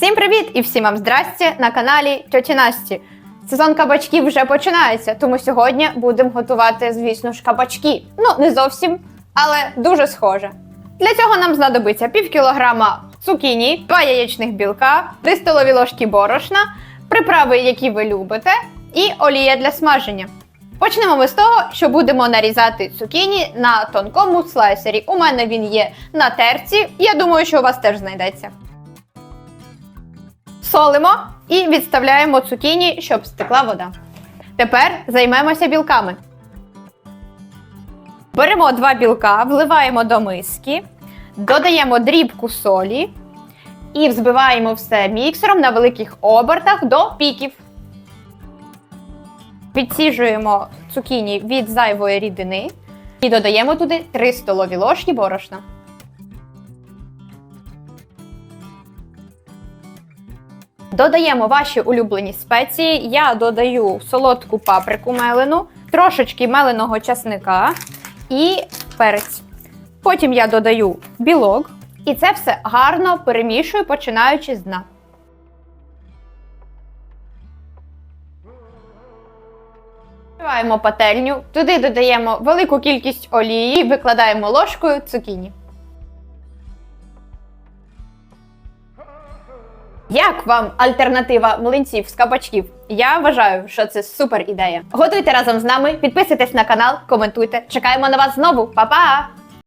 Всім привіт і всім вам здрасте на каналі Тьоті Насті. Сезон кабачків вже починається, тому сьогодні будемо готувати, звісно ж, кабачки. Ну, не зовсім, але дуже схоже. Для цього нам знадобиться пів кілограма цукіні, 2 яєчних білка, 3 столові ложки борошна, приправи, які ви любите, і олія для смаження. Почнемо ми з того, що будемо нарізати цукіні на тонкому слайсері. У мене він є на терці, я думаю, що у вас теж знайдеться. Солимо і відставляємо цукіні, щоб стекла вода. Тепер займемося білками. Беремо два білка, вливаємо до миски, додаємо дрібку солі і взбиваємо все міксером на великих обертах до піків. Відсіжуємо цукіні від зайвої рідини і додаємо туди 3 столові ложки борошна. Додаємо ваші улюблені спеції. Я додаю солодку паприку мелену, трошечки меленого часника і перець. Потім я додаю білок, і це все гарно перемішую, починаючи з дна. Відкриваємо пательню, туди додаємо велику кількість олії, викладаємо ложкою цукіні. Як вам альтернатива млинців з кабачків? Я вважаю, що це супер ідея. Готуйте разом з нами, підписуйтесь на канал, коментуйте. Чекаємо на вас знову. Па-па!